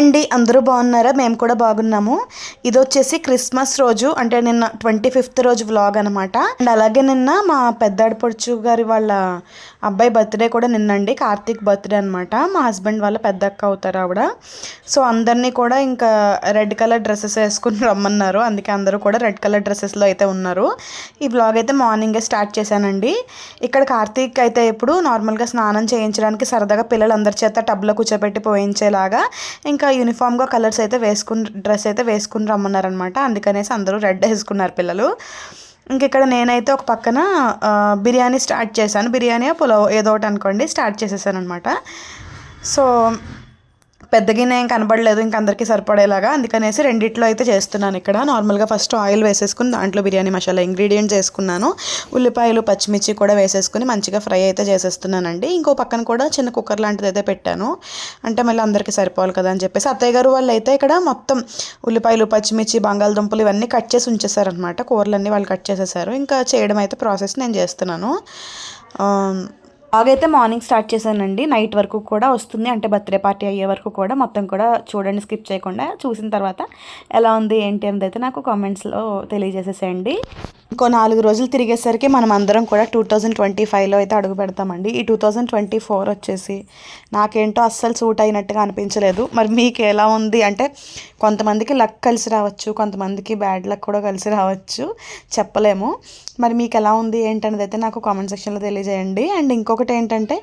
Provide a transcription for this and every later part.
Hi అండి. అందరూ బాగున్నారా? మేము కూడా బాగున్నాము. ఇది వచ్చేసి క్రిస్మస్ రోజు అంటే నిన్న ట్వంటీ ఫిఫ్త్ రోజు వ్లాగ్ అనమాట అండ్ అలాగే నిన్న మా పెద్దాడి పొడుచు గారి వాళ్ళ అబ్బాయి బర్త్డే కూడా నిన్నండి కార్తీక్ బర్త్డే అనమాట మా హస్బెండ్ వాళ్ళ పెద్ద అక్క అవుతారు ఆవిడ. సో అందరినీ కూడా ఇంకా రెడ్ కలర్ డ్రెస్సెస్ వేసుకుని రమ్మన్నారు. అందుకే అందరూ కూడా రెడ్ కలర్ డ్రెస్సెస్లో అయితే ఉన్నారు. ఈ బ్లాగ్ అయితే మార్నింగే స్టార్ట్ చేశానండి. ఇక్కడ కార్తీక్ అయితే ఇప్పుడు నార్మల్గా స్నానం చేయించడానికి సరదాగా పిల్లలందరి చేత టబ్లో కూర్చోబెట్టి పోయించేలాగా ఇంకా యూనిఫామ్గా కలర్స్ అయితే వేసుకుని డ్రెస్ అయితే వేసుకుని రమ్మన్నారనమాట. అందుకనేసి అందరూ రెడ్ వేసుకున్నారు పిల్లలు. ఇంక ఇక్కడ నేనైతే ఒక పక్కన బిర్యానీ స్టార్ట్ చేశాను. బిర్యానీ పులావ్ ఏదో ఒకటి అనుకోండి స్టార్ట్ చేసేసాను అనమాట సో పెద్దగానే ఏం కనబడలేదు ఇంక అందరికీ సరిపడేలాగా. అందుకనేసి రెండిట్లో అయితే చేస్తున్నాను ఇక్కడ. నార్మల్గా ఫస్ట్ ఆయిల్ వేసేసుకుని దాంట్లో బిర్యానీ మసాలా ఇంగ్రీడియంట్స్ వేసుకున్నాను ఉల్లిపాయలు పచ్చిమిర్చి కూడా వేసేసుకుని మంచిగా ఫ్రై అయితే చేసేస్తున్నానండి. ఇంకో పక్కన కూడా చిన్న కుక్కర్ లాంటిది అయితే పెట్టాను. అంటే మళ్ళీ అందరికీ సరిపోవాలి కదా అని చెప్పేసి. అత్తయ్య గారు వాళ్ళు అయితే ఇక్కడ మొత్తం ఉల్లిపాయలు పచ్చిమిర్చి బంగాళదుంపలు ఇవన్నీ కట్ చేసి ఉంచేసారనమాట కూరలన్నీ వాళ్ళు కట్ చేసేసారు. ఇంకా చేయడం అయితే ప్రాసెస్ నేను చేస్తున్నాను. అయితే మార్నింగ్ స్టార్ట్ చేశానండి. నైట్ వరకు కూడా వస్తుంది. అంటే బర్త్డే పార్టీ అయ్యే వరకు కూడా మొత్తం కూడా చూడండి స్కిప్ చేయకుండా చూసిన తర్వాత ఎలా ఉంది ఏంటి అనేది అయితే నాకు కామెంట్స్లో తెలియజేసేసేయండి. ఇంకో నాలుగు రోజులు తిరిగేసరికి మనం అందరం కూడా టూ థౌజండ్ ట్వంటీ ఫైవ్లో అయితే అడుగు పెడతామండి. ఈ టూ థౌజండ్ ట్వంటీ ఫోర్ వచ్చేసి నాకేంటో అస్సలు సూట్ అయినట్టుగా అనిపించలేదు. మరి మీకు ఎలా ఉంది అంటే కొంతమందికి లక్ కలిసి రావచ్చు కొంతమందికి బ్యాడ్ లక్ కూడా కలిసి రావచ్చు. చెప్పలేము. మరి మీకు ఎలా ఉంది ఏంటనేది అయితే నాకు కామెంట్ సెక్షన్లో తెలియజేయండి. అండ్ ఇంకొక ఇంకొకటి ఏంటంటే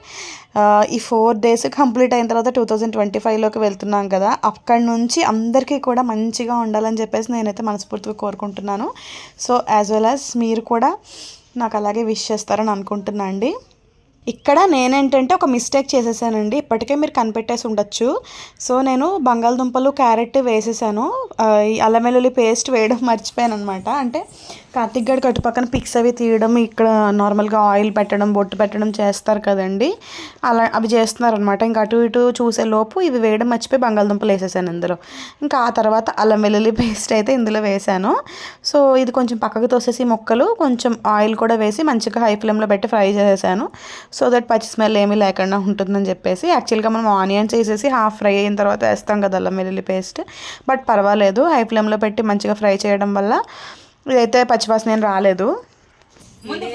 ఈ ఫోర్ డేస్ కంప్లీట్ అయిన తర్వాత టూ థౌజండ్ ట్వంటీ ఫైవ్లోకి వెళ్తున్నాం కదా. అక్కడి నుంచి అందరికీ కూడా మంచిగా ఉండాలని చెప్పేసి నేనైతే మనస్ఫూర్తిగా కోరుకుంటున్నాను. సో యాజ్ వెల్ యాజ్ మీరు కూడా నాకు అలాగే విష్ చేస్తారని అనుకుంటున్నా అండి. ఇక్కడ నేనేంటంటే ఒక మిస్టేక్ చేసేసానండి. ఇప్పటికే మీరు కనిపెట్టేసి ఉండొచ్చు. సో నేను బంగాళదుంపలు క్యారెట్ వేసేసాను. అల్లం వెల్లుల్లి పేస్ట్ వేయడం మర్చిపోయాను అనమాట అంటే కార్తీక్ గడి కట్టు పక్కన పిక్స్ అవి తీయడం ఇక్కడ నార్మల్గా ఆయిల్ పెట్టడం బొట్టు పెట్టడం చేస్తారు కదండి. అలా అవి చేస్తున్నారనమాట ఇంకా అటు ఇటు చూసే లోపు ఇవి వేయడం మర్చిపోయి బంగాళదుంపలు వేసేసాను ఇందులో. ఇంకా ఆ తర్వాత అల్లం వెల్లుల్లి పేస్ట్ అయితే ఇందులో వేసాను. సో ఇది కొంచెం పక్కకు తోసేసి ముక్కలు కొంచెం ఆయిల్ కూడా వేసి మంచిగా హై ఫ్లేమ్లో పెట్టి ఫ్రై చేసేసాను. సో దట్ పచ్చి స్మెల్ ఏమీ లేకుండా ఉంటుందని చెప్పేసి యాక్చువల్గా మనం ఆనియన్స్ వేసేసి హాఫ్ ఫ్రై అయిన తర్వాత వేస్తాం కదా అల్లం వెల్లుల్లి పేస్ట్. బట్ పర్వాలేదు హై ఫ్లేమ్లో పెట్టి మంచిగా ఫ్రై చేయడం వల్ల ఇదైతే పచ్చివాసన ఏం రాలేదు. ముందు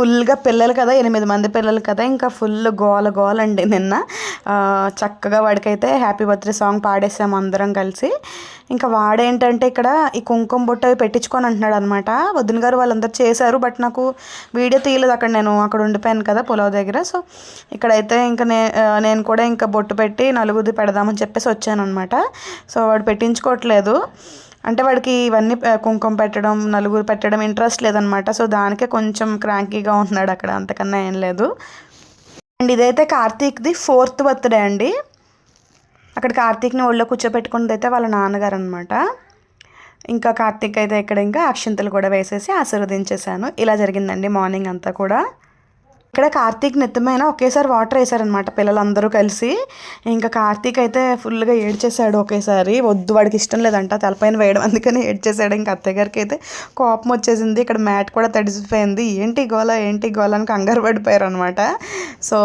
ఫుల్గా పిల్లలు కదా ఎనిమిది మంది పిల్లలు కదా ఇంకా ఫుల్ గోల గోల అండి నిన్న చక్కగా వాడికైతే హ్యాపీ బర్త్డే సాంగ్ పాడేసాము అందరం కలిసి. ఇంకా వాడేంటంటే ఇక్కడ ఈ కుంకుమ బొట్ట అవి పెట్టించుకొని అంటున్నాడు అనమాట వదిన గారు వాళ్ళందరూ చేశారు బట్ నాకు వీడియో తీయలేదు. అక్కడ నేను అక్కడ ఉండిపోయాను కదా పొలవ దగ్గర. సో ఇక్కడైతే ఇంకా నే నేను కూడా ఇంకా బొట్టు పెట్టి నలుగుది పెడదామని చెప్పేసి వచ్చాను అనమాట సో వాడు పెట్టించుకోవట్లేదు. అంటే వాడికి ఇవన్నీ కుంకుమ పెట్టడం నలుగురు పెట్టడం ఇంట్రెస్ట్ లేదనమాట. సో దానికే కొంచెం క్రాంకీగా ఉంటున్నాడు అక్కడ. అంతకన్నా ఏం లేదు. అండ్ ఇదైతే కార్తీక్ది ఫోర్త్ బర్త్డే అండి. అక్కడ కార్తీక్ని ఒళ్ళో కూర్చోపెట్టుకున్నది అయితే వాళ్ళ నాన్నగారు అనమాట ఇంకా కార్తీక్ అయితే ఇక్కడ ఇంకా అక్షింతలు కూడా వేసేసి ఆశీర్వదించేశాను. ఇలా జరిగిందండి మార్నింగ్ అంతా కూడా. ఇక్కడ కార్తీక్ నిత్యమైన ఒకేసారి వాటర్ వేసారనమాట పిల్లలందరూ కలిసి. ఇంకా కార్తీక్ అయితే ఫుల్గా ఏడ్చేసాడు ఒకేసారి. వద్దు వాడికి ఇష్టం లేదంట తలపైన వేయడం అందుకని ఏడ్చేసాడు ఇంకా అత్తయ్య గారికి అయితే కోపం వచ్చేసింది. ఇక్కడ మ్యాట్ కూడా తడిసిపోయింది. ఏంటి గోల ఏంటి గోల అని కంగారు పడిపోయారు అనమాట సో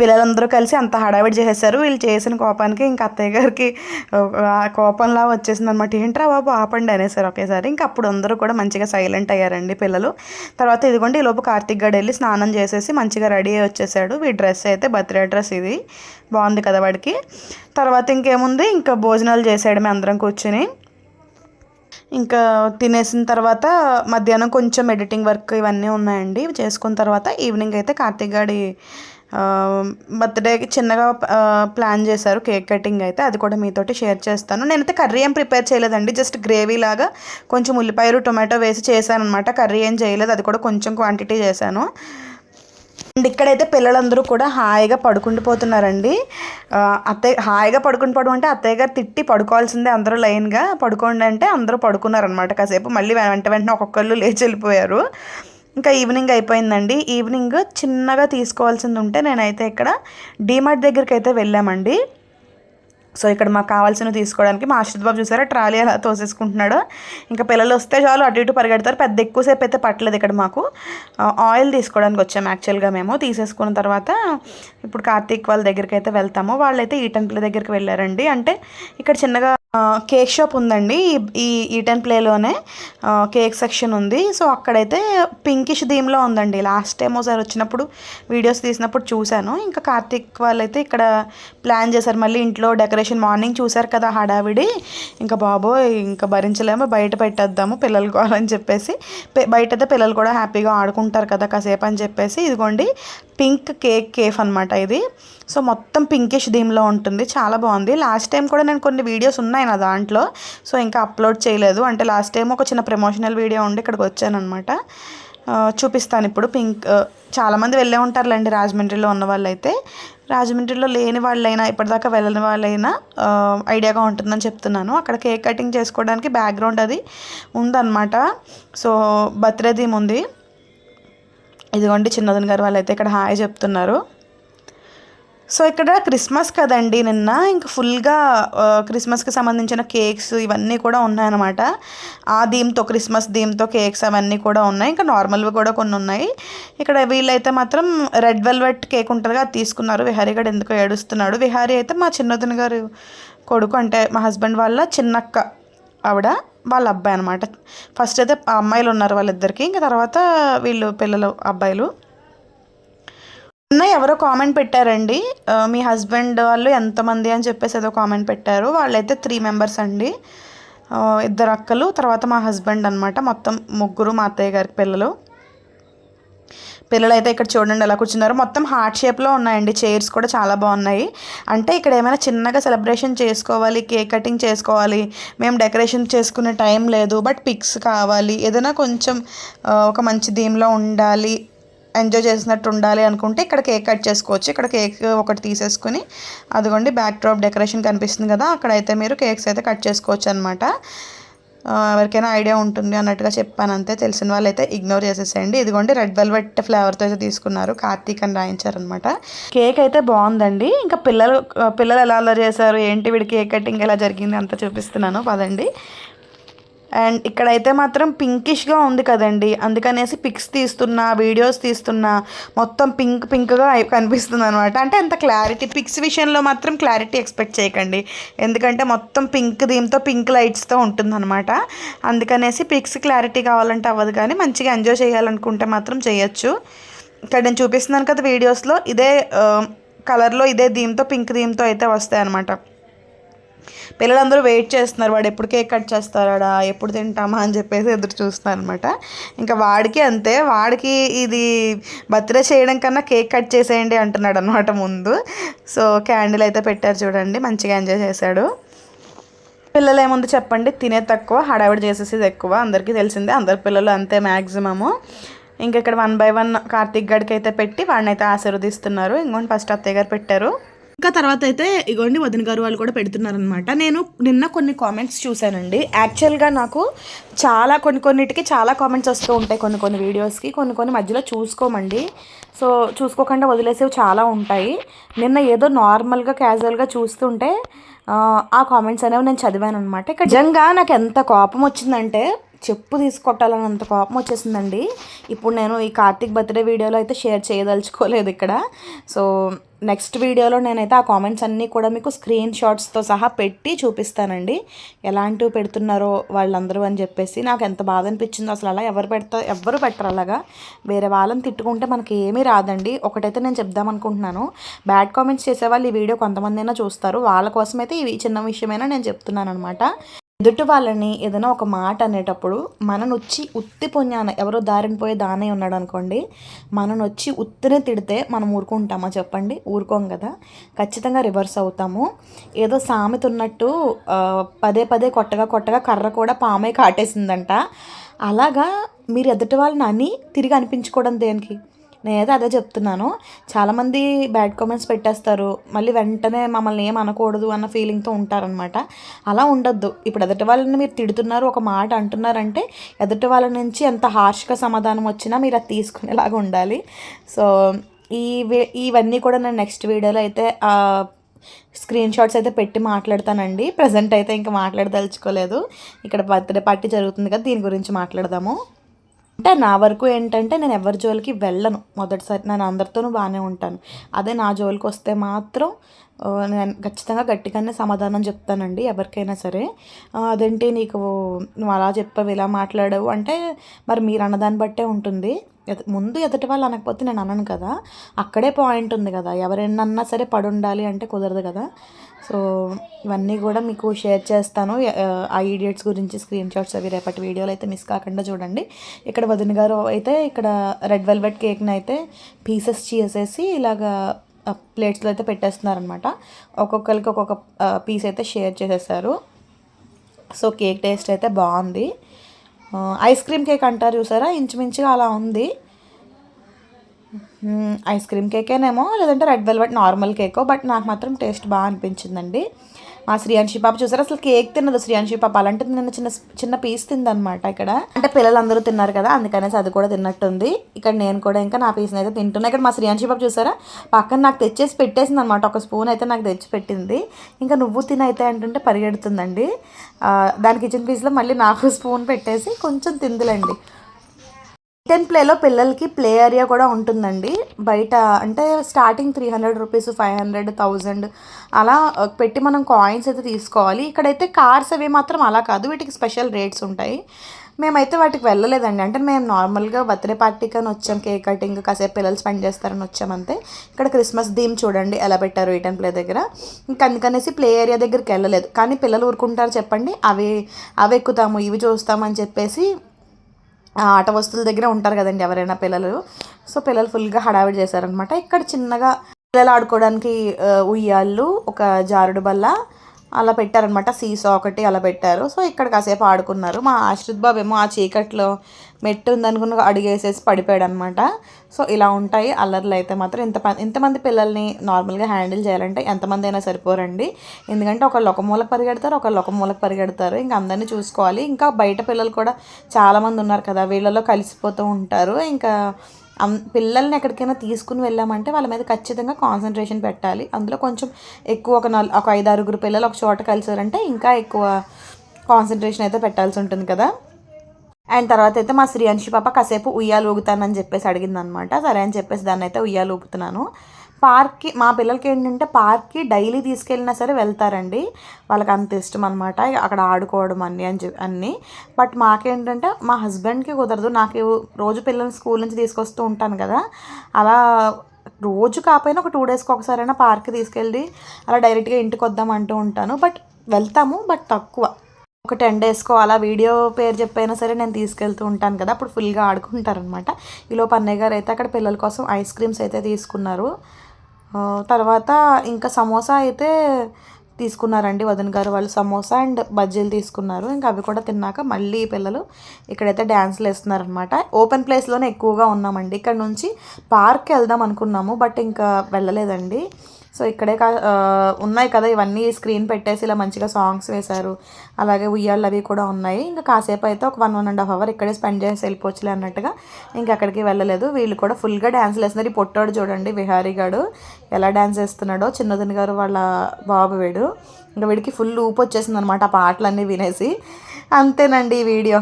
పిల్లలందరూ కలిసి అంత హడావిడి చేసేసారు. వీళ్ళు చేసిన కోపానికి ఇంకా అత్తయ్య గారికి కోపంలా వచ్చేసింది అనమాట ఏంట్రా బాబు ఆపండి అనేసారు ఒకేసారి. ఇంకా అప్పుడు అందరూ కూడా మంచిగా సైలెంట్ అయ్యారండి పిల్లలు. తర్వాత ఇదిగోండి ఈ లోపు కార్తిక్ గడు వెళ్ళి స్నానం చేసేసి మంచిగా రెడీ అయ్యి వచ్చేసాడు. ఈ డ్రెస్ అయితే బర్త్డే డ్రెస్ ఇది. బాగుంది కదా వాడికి. తర్వాత ఇంకేముంది? ఇంకా భోజనాలు చేసాడు మేము అందరం కూర్చుని. ఇంకా తినేసిన తర్వాత మధ్యాహ్నం కొంచెం ఎడిటింగ్ వర్క్ ఇవన్నీ ఉన్నాయండి. చేసుకున్న తర్వాత ఈవినింగ్ అయితే కార్తీక్ గాడి బర్త్డేకి చిన్నగా ప్లాన్ చేశారు కేక్ కటింగ్ అయితే. అది కూడా మీతోటి షేర్ చేస్తాను. నేనైతే కర్రీ ఏం ప్రిపేర్ చేయలేదండి. జస్ట్ గ్రేవీ లాగా కొంచెం ఉల్లిపాయలు టొమాటో వేసి చేశాను అనమాట కర్రీ ఏం చేయలేదు. అది కూడా కొంచెం క్వాంటిటీ చేశాను. అండ్ ఇక్కడైతే పిల్లలందరూ కూడా హాయిగా పడుకుండిపోతున్నారండి. అత్తయ్య హాయిగా పడుకుని అంటే అత్తయ్య గారు తిట్టి పడుకోవాల్సిందే అందరూ లైన్గా. పడుకోండి అంటే అందరూ పడుకున్నారనమాట కాసేపు. మళ్ళీ వెంట వెంటనే ఒక్కొక్కళ్ళు లేచి వెళ్ళిపోయారు. ఇంకా ఈవినింగ్ అయిపోయిందండి. ఈవినింగ్ చిన్నగా తీసుకోవాల్సింది ఉంటే నేనైతే ఇక్కడ డీమార్ట్ దగ్గరికి అయితే వెళ్ళామండి. సో ఇక్కడ మాకు కావాల్సినవి తీసుకోవడానికి మా ఆశ్రిత్ బాబు చూసారా ట్రాలీ అలా తోసేసుకుంటున్నాడు. ఇంకా పిల్లలు వస్తే చాలు అటు ఇటు పరిగెడతారు పెద్ద ఎక్కువసేపు అయితే పట్టలేదు ఇక్కడ మాకు. ఆయిల్ తీసుకోవడానికి వచ్చాము యాక్చువల్గా మేము. తీసేసుకున్న తర్వాత ఇప్పుడు కార్తీక్ వాళ్ళ దగ్గరికి అయితే వెళ్తాము. వాళ్ళైతే ఈ టెంపుల్ దగ్గరికి వెళ్ళారండి. అంటే ఇక్కడ చిన్నగా కేక్ షాప్ ఉందండి. ఈ- ఈ ఈటన్ ప్లేలోనే కేక్ సెక్షన్ ఉంది. సో అక్కడైతే పింకిష్ థీమ్లో ఉందండి. లాస్ట్ టైం ఒకసారి వచ్చినప్పుడు వీడియోస్ తీసినప్పుడు చూశాను. ఇంకా కార్తీక్ వాళ్ళైతే ఇక్కడ ప్లాన్ చేశారు. మళ్ళీ ఇంట్లో డెకరేషన్ మార్నింగ్ చూశారు కదా హడావిడి. ఇంకా బాబోయ్ ఇంకా భరించలేము. బయట పెట్టేద్దాము. పిల్లలు కావాలని చెప్పేసి బయట అయితే పిల్లలు కూడా హ్యాపీగా ఆడుకుంటారు కదా కాసేపు అని చెప్పేసి. ఇదిగోండి పింక్ కేక్ కేఫ్ అనమాట ఇది. సో మొత్తం పింకిష్ థీమ్లో ఉంటుంది. చాలా బాగుంది. లాస్ట్ టైం కూడా నేను కొన్ని వీడియోస్ ఉన్నాయి నా దాంట్లో. సో ఇంకా అప్లోడ్ చేయలేదు. అంటే లాస్ట్ టైం ఒక చిన్న ప్రమోషనల్ వీడియో ఉండి ఇక్కడికి వచ్చాను అనమాట చూపిస్తాను ఇప్పుడు. పింక్ చాలామంది వెళ్ళే ఉంటారులేండి రాజమండ్రిలో ఉన్న వాళ్ళైతే. రాజమండ్రిలో లేని వాళ్ళైనా ఇప్పటిదాకా వెళ్ళని వాళ్ళైనా ఐడియాగా ఉంటుందని చెప్తున్నాను. అక్కడ కేక్ కటింగ్ చేసుకోవడానికి బ్యాక్గ్రౌండ్ అది ఉందన్నమాట. సో బర్త్డే థీమ్ ఉంది. ఇదిగోండి చిన్నదన్ గారు వాళ్ళైతే ఇక్కడ హాయ్ చెప్తున్నారు. సో ఇక్కడ క్రిస్మస్ కదండి నిన్న ఇంకా ఫుల్గా క్రిస్మస్కి సంబంధించిన కేక్స్ ఇవన్నీ కూడా ఉన్నాయన్నమాట. ఆ థీమ్తో క్రిస్మస్ థీమ్తో కేక్స్ అవన్నీ కూడా ఉన్నాయి. ఇంకా నార్మల్వి కూడా కొన్ని ఉన్నాయి. ఇక్కడ వీళ్ళైతే మాత్రం రెడ్ వెల్వెట్ కేక్ ఉంటుందిగా అది తీసుకున్నారు. విహారీ గడు ఎందుకో ఏడుస్తున్నాడు. విహారీ అయితే మా చిన్నదిన గారు కొడుకు అంటే మా హస్బెండ్ వాళ్ళ చిన్నక్క ఆవిడ. వాళ్ళ అబ్బాయి అనమాట ఫస్ట్ అయితే ఆ అమ్మాయిలు ఉన్నారు వాళ్ళిద్దరికి ఇంకా తర్వాత వీళ్ళు పిల్లలు అబ్బాయిలు. నిన్న ఎవరో కామెంట్ పెట్టారండి. మీ హస్బెండ్ వాళ్ళు ఎంతమంది అని చెప్పేసి ఏదో కామెంట్ పెట్టారు. వాళ్ళైతే త్రీ మెంబర్స్ అండి. ఇద్దరు అక్కలు తర్వాత మా హస్బెండ్ అనమాట మొత్తం ముగ్గురు మా అత్తయ్య గారికి పిల్లలు. పిల్లలు అయితే ఇక్కడ చూడండి ఎలా కూర్చున్నారు. మొత్తం హార్ట్ షేప్లో ఉన్నాయండి. చైర్స్ కూడా చాలా బాగున్నాయి. అంటే ఇక్కడ ఏమైనా చిన్నగా సెలబ్రేషన్ చేసుకోవాలి కేక్ కటింగ్ చేసుకోవాలి మేము డెకరేషన్ చేసుకునే టైం లేదు బట్ పిక్స్ కావాలి ఏదైనా కొంచెం ఒక మంచి థీమ్లో ఉండాలి ఎంజాయ్ చేసినట్టు ఉండాలి అనుకుంటే ఇక్కడ కేక్ కట్ చేసుకోవచ్చు. ఇక్కడ కేక్ ఒకటి తీసేసుకుని అదిగోండి బ్యాక్ డ్రాప్ డెకరేషన్ కనిపిస్తుంది కదా అక్కడైతే మీరు కేక్స్ అయితే కట్ చేసుకోవచ్చు అనమాట ఎవరికైనా ఐడియా ఉంటుంది అన్నట్టుగా చెప్పాను అంతే. తెలిసిన వాళ్ళైతే ఇగ్నోర్ చేసేసేయండి. ఇదిగోండి రెడ్ వెల్వెట్ ఫ్లేవర్తో అయితే తీసుకున్నారు. కార్తీక్ అని రాయించారనమాట కేక్ అయితే బాగుందండి. ఇంకా పిల్లలు పిల్లలు ఎలా అలా చేశారు? ఏంటి వీడి కేక్ కటింగ్ ఎలా జరిగింది? అంతా చూపిస్తున్నాను. పదండి. అండ్ ఇక్కడైతే మాత్రం పింకిష్గా ఉంది కదండి. అందుకనేసి పిక్స్ తీస్తున్నా వీడియోస్ తీస్తున్నా మొత్తం పింక్ పింక్గా కనిపిస్తుంది అనమాట అంటే అంత క్లారిటీ పిక్స్ విషయంలో మాత్రం క్లారిటీ ఎక్స్పెక్ట్ చేయకండి. ఎందుకంటే మొత్తం పింక్ దీంతో పింక్ లైట్స్తో ఉంటుందన్నమాట. అందుకనేసి పిక్స్ క్లారిటీ కావాలంటే అవ్వదు కానీ మంచిగా ఎంజాయ్ చేయాలనుకుంటే మాత్రం చేయొచ్చు. ఇక్కడ నేను చూపిస్తున్నాను కదా వీడియోస్లో ఇదే కలర్లో ఇదే థీమ్తో పింక్ థీమ్తో అయితే వస్తాయి అనమాట పిల్లలందరూ వెయిట్ చేస్తున్నారు. వాడు ఎప్పుడు కేక్ కట్ చేస్తాడా ఎప్పుడు తింటామా అని చెప్పేసి ఎదురు చూస్తున్నారు అనమాట ఇంకా వాడికి అంతే. వాడికి ఇది బర్త్డే చేయడం కన్నా కేక్ కట్ చేసేయండి అంటున్నాడు అనమాట ముందు. సో క్యాండిల్ అయితే పెట్టారు చూడండి. మంచిగా ఎంజాయ్ చేశాడు. పిల్లలు ఏముంది చెప్పండి? తినే తక్కువ హడావిడి చేసేసేది ఎక్కువ. అందరికీ తెలిసిందే. అందరి పిల్లలు అంతే మ్యాక్సిమము ఇంకా ఇక్కడ వన్ బై వన్ కార్తీక్ గడికి అయితే పెట్టి వాడినైతే ఆశీర్వదిస్తున్నారు. ఇంకోటి ఫస్ట్ అత్తయ్య గారు పెట్టారు. ఇంకా తర్వాత అయితే ఇగోండి వదిన గారు వాళ్ళు కూడా పెడుతున్నారనమాట నేను నిన్న కొన్ని కామెంట్స్ చూశానండి. యాక్చువల్గా నాకు చాలా కొన్ని కొన్నిటికి చాలా కామెంట్స్ వస్తూ ఉంటాయి కొన్ని కొన్ని వీడియోస్కి కొన్ని కొన్ని మధ్యలో చూసుకోమండి. సో చూసుకోకుండా వదిలేసేవి చాలా ఉంటాయి. నిన్న ఏదో నార్మల్గా క్యాజువల్గా చూస్తుంటే ఆ, కామెంట్స్ అనేవి నేను చదివాను అనమాట ఇక నిజంగా నాకు ఎంత కోపం వచ్చిందంటే చెప్పు తీసుకొట్టాలన్నంత కోపం వచ్చేసిందండి. ఇప్పుడు నేను ఈ కార్తీక్ బర్త్డే వీడియోలో అయితే షేర్ చేయదలుచుకోలేదు ఇక్కడ. సో నెక్స్ట్ వీడియోలో నేనైతే ఆ కామెంట్స్ అన్నీ కూడా మీకు స్క్రీన్ షాట్స్తో సహా పెట్టి చూపిస్తానండి. ఎలాంటివి పెడుతున్నారో వాళ్ళందరూ అని చెప్పేసి నాకు ఎంత బాధ అనిపించిందో అసలు అలా ఎవరు పెడతా ఎవరు పెట్టరు అలాగా. వేరే వాళ్ళని తిట్టుకుంటే మనకి ఏమీ రాదండి. ఒకటైతే నేను చెప్దాం అనుకుంటున్నాను. బ్యాడ్ కామెంట్స్ చేసేవాళ్ళు ఈ వీడియో కొంతమంది అయినా చూస్తారు. వాళ్ళ కోసం అయితే ఈ చిన్న విషయమైనా నేను చెప్తున్నాను అనమాట ఎదుటి వాళ్ళని ఏదైనా ఒక మాట అనేటప్పుడు మననొచ్చి వచ్చి ఉత్తి పొన్నాన ఎవరో దారిని పోయే దానే ఉన్నాడు అనుకోండి మననొచ్చి వచ్చి ఉత్తినే తిడితే మనం ఊరుకుంటామా చెప్పండి? ఊరుకోం కదా. ఖచ్చితంగా రివర్స్ అవుతాము. ఏదో సామెత ఉన్నట్టు పదే పదే కొట్టగా కొట్టగా కర్ర కూడా పామే కాటేసిందంట. అలాగా మీరు ఎదుటి వాళ్ళని అని తిరిగి అనిపించుకోవడం దేనికి? నేనైతే అదే చెప్తున్నాను. చాలామంది బ్యాడ్ కామెంట్స్ పెట్టేస్తారు. మళ్ళీ వెంటనే మమ్మల్ని ఏం అనకూడదు అన్న ఫీలింగ్తో ఉంటారనమాట అలా ఉండొద్దు. ఇప్పుడు ఎదుటి వాళ్ళని మీరు తిడుతున్నారు ఒక మాట అంటున్నారంటే ఎదుటి వాళ్ళ నుంచి ఎంత హార్ష్గా సమాధానం వచ్చినా మీరు అది తీసుకునేలాగా ఉండాలి. సో ఈ ఇవన్నీ కూడా నేను నెక్స్ట్ వీడియోలో అయితే స్క్రీన్ షాట్స్ అయితే పెట్టి మాట్లాడతానండి. ప్రజెంట్ అయితే ఇంకా మాట్లాడదలుచుకోలేదు. ఇక్కడ బర్త్డే పార్టీ జరుగుతుంది కదా దీని గురించి మాట్లాడదాము. అంటే నా వరకు ఏంటంటే నేను ఎవరి జోలికి వెళ్ళను. మొదటిసారి నేను అందరితోనూ బాగానే ఉంటాను. అదే నా జోలికి వస్తే మాత్రం నేను ఖచ్చితంగా గట్టిగానే సమాధానం చెప్తానండి ఎవరికైనా సరే. అదేంటి నీకు నువ్వు అలా చెప్పావు ఇలా మాట్లాడావు అంటే మరి మీరు అన్నదాన్ని బట్టే ఉంటుంది. ముందు ఎదుటి వాళ్ళు అనకపోతే నేను అనను కదా. అక్కడే పాయింట్ ఉంది కదా. ఎవరైనా సరే పడి ఉండాలి అంటే కుదరదు కదా. సో ఇవన్నీ కూడా మీకు షేర్ చేస్తాను. ఆ ఈడియట్స్ గురించి స్క్రీన్ షాట్స్ అవి రేపటి వీడియోలు అయితే మిస్ కాకుండా చూడండి. ఇక్కడ వదిన గారు అయితే ఇక్కడ రెడ్ వెల్వెట్ కేక్ని అయితే పీసెస్ చేసేసి ఇలాగా ప్లేట్స్లో అయితే పెట్టేస్తున్నారనమాట. ఒక్కొక్కరికి ఒక్కొక్క పీస్ అయితే షేర్ చేసేసారు. సో కేక్ టేస్ట్ అయితే బాగుంది. ఐస్ క్రీమ్ కేక్ అంటారు చూసారా? ఇంచుమించుగా అలా ఉంది. ఐస్ క్రీమ్ కేకేనేమో లేదంటే రెడ్ వెల్వెట్ నార్మల్ కేకో బట్ నాకు మాత్రం టేస్ట్ బాగా అనిపించిందండి. మా శ్రీయాంశి పాప చూసారా? అసలు కేక్ తినదు శ్రీయాంశి పాప. అలాంటిది నిన్న చిన్న చిన్న పీస్ తిందనమాట ఇక్కడ. అంటే పిల్లలందరూ తిన్నారు కదా అందుకనేసి అది కూడా తిన్నట్టుంది. ఇక్కడ నేను కూడా ఇంకా నా పీస్ని అయితే తింటున్నా. ఇక్కడ మా శ్రీయాంశి పాప చూసారా? పక్కన నాకు తెచ్చేసి పెట్టేసింది అనమాట ఒక స్పూన్ అయితే నాకు తెచ్చి పెట్టింది. ఇంకా నువ్వు తినైతే అంటుంటే పరిగెడుతుందండి. దాని కిచెన్ పీస్లో మళ్ళీ నాకు స్పూన్ పెట్టేసి కొంచెం తిందులండి. టెన్ ప్లేలో పిల్లలకి ప్లే ఏరియా కూడా ఉంటుందండి. బయట అంటే starting three hundred rupees five hundred thousand అలా పెట్టి మనం కాయిన్స్ అయితే తీసుకోవాలి. ఇక్కడైతే కార్స్ అవి మాత్రం అలా కాదు వీటికి స్పెషల్ రేట్స్ ఉంటాయి. మేమైతే వాటికి వెళ్ళలేదండి. అంటే మేము నార్మల్గా బర్త్డే పార్టీకి అని వచ్చాం కేక్ కటింగ్ కాసేపు పిల్లలు స్పెండ్ చేస్తారని వచ్చామంతే ఇక్కడ క్రిస్మస్ థీమ్ చూడండి ఎలా పెట్టారు ఈటెన్ ప్లే దగ్గర. ఇంకా అందుకనేసి ప్లే ఏరియా దగ్గరికి వెళ్ళలేదు. కానీ పిల్లలు ఊరుకుంటారు చెప్పండి అవి అవి ఎక్కుతాము ఇవి చూస్తామని చెప్పేసి ఆట వస్తువుల దగ్గర ఉంటారు కదండి ఎవరైనా పిల్లలు. సో పిల్లలు ఫుల్గా హడావిడి చేశారనమాట ఇక్కడ చిన్నగా పిల్లలు ఆడుకోవడానికి ఉయ్యాళ్ళు ఒక జారుడు బల్ల అలా పెట్టారనమాట సీసా ఒకటి అలా పెట్టారు. సో ఇక్కడ కాసేపు ఆడుకున్నారు. మా ఆశ్రిత్ బాబు ఏమో ఆ చీకట్లో మెట్టు ఉందనుకున్న అడిగేసేసి పడిపోయాడు అనమాట సో ఇలా ఉంటాయి. అల్లర్లు అయితే మాత్రం ఇంత ఇంతమంది పిల్లల్ని నార్మల్గా హ్యాండిల్ చేయాలంటే ఎంతమంది అయినా సరిపోరండి. ఎందుకంటే ఒకళ్ళు ఒక మూలకు పరిగెడతారు ఒకళ్ళు ఒక మూలకు పరిగెడతారు. ఇంకా అందరినీ చూసుకోవాలి. ఇంకా బయట పిల్లలు కూడా చాలామంది ఉన్నారు కదా వీళ్ళలో కలిసిపోతూ ఉంటారు. ఇంకా పిల్లల్ని ఎక్కడికైనా తీసుకుని వెళ్ళామంటే వాళ్ళ మీద ఖచ్చితంగా కాన్సన్ట్రేషన్ పెట్టాలి. అందులో కొంచెం ఎక్కువ ఒక నల్ ఒక ఐదు ఆరుగురు పిల్లలు ఒక చోట కలిసారంటే ఇంకా ఎక్కువ కాన్సన్ట్రేషన్ అయితే పెట్టాల్సి ఉంటుంది కదా. అండ్ తర్వాత అయితే మా శ్రీయాంశి పాప కాసేపు ఉయ్యాలు ఊగుతానని చెప్పేసి అడిగింది అనమాట సరే అని చెప్పేసి దాన్ని అయితే ఉయ్యాలు ఊపుతున్నాను పార్క్కి మా పిల్లలకి ఏంటంటే పార్క్కి డైలీ తీసుకెళ్ళినా సరే వెళ్తారండి. వాళ్ళకి అంత ఇష్టం అనమాట అక్కడ ఆడుకోవడం అన్నీ అని చెప్పి అన్నీ. బట్ మాకేంటంటే మా హస్బెండ్కి కుదరదు. నాకు రోజు పిల్లల్ని స్కూల్ నుంచి తీసుకొస్తూ ఉంటాను కదా. అలా రోజు కాకపోయినా ఒక టూ డేస్కి ఒకసారైనా పార్క్ తీసుకెళ్ళి అలా డైరెక్ట్గా ఇంటికి వద్దాం అంటూ ఉంటాను. బట్ వెళ్తాము బట్ తక్కువ. ఒక టెన్ డేస్కో అలా వీడియో పేరు చెప్పైనా సరే నేను తీసుకెళ్తూ ఉంటాను కదా. అప్పుడు ఫుల్గా ఆడుకుంటారనమాట ఈలోపు అన్నయ్య గారు అయితే అక్కడ పిల్లల కోసం ఐస్ క్రీమ్స్ అయితే తీసుకున్నారు. తర్వాత ఇంకా సమోసా అయితే తీసుకున్నారండి వదిన గారు. వాళ్ళు సమోసా అండ్ బజ్జీలు తీసుకున్నారు. ఇంకా అవి కూడా తిన్నాక మళ్ళీ పిల్లలు ఇక్కడైతే డ్యాన్స్లు వేస్తున్నారనమాట ఓపెన్ ప్లేస్లోనే ఎక్కువగా ఉన్నామండి. ఇక్కడ నుంచి పార్క్కి వెళ్దాం అనుకున్నాము బట్ ఇంకా వెళ్ళలేదండి. సో ఇక్కడే కా ఉన్నాయి కదా ఇవన్నీ స్క్రీన్ పెట్టేసి ఇలా మంచిగా సాంగ్స్ వేశారు. అలాగే ఉయ్యాళ్ళు అవి కూడా ఉన్నాయి. ఇంకా కాసేపు అయితే ఒక one one and half hour ఇక్కడే స్పెండ్ చేసి వెళ్ళిపోవచ్చులే అన్నట్టుగా ఇంకా అక్కడికి వెళ్ళలేదు. వీళ్ళు కూడా ఫుల్గా డ్యాన్స్ వేస్తున్నారు. ఈ పొట్టోడు చూడండి విహారీ గాడు ఎలా డ్యాన్స్ వేస్తున్నాడో చిన్నదిని గారు వాళ్ళ బాబు వీడు. ఇంకా వీడికి ఫుల్ ఊపు వచ్చేసింది అనమాట ఆ పాటలన్నీ వినేసి. అంతేనండి ఈ వీడియో.